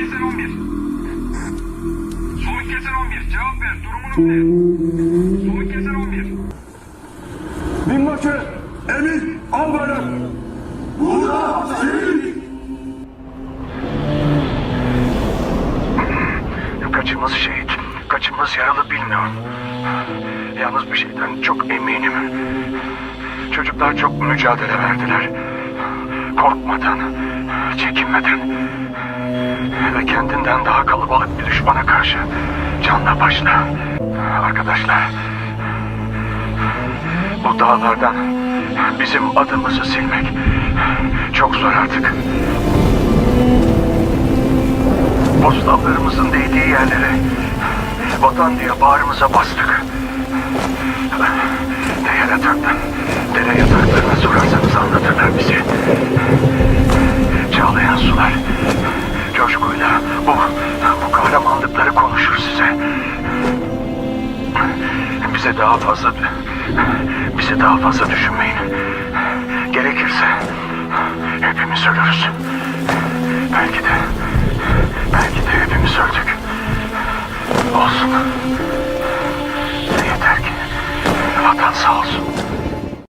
kesen 11. Soğuk kesen 11. Cevap ver. Durumunuz ne? Soğuk kesen 11. Binbaşı Emin Albayrak. Burada şehit. Kaçımız şehit, kaçımız yaralı bilmiyorum. Yalnız bir şeyden çok eminim. Çocuklar çok mücadele verdiler. Korkmadan, çekinmeden ve kendinden daha kalabalık bir düşmana karşı canla başla. Arkadaşlar, bu dağlardan bizim adımızı silmek çok zor artık. Postallarımızın değdiği yerlere vatan diye bağrımıza bastık. Coşkuyla bu, bu kahramanlıkları konuşur size. Bize daha fazla, bize daha fazla düşünmeyin. Gerekirse hepimiz ölürüz. Belki de Belki de hepimiz öldük. Olsun.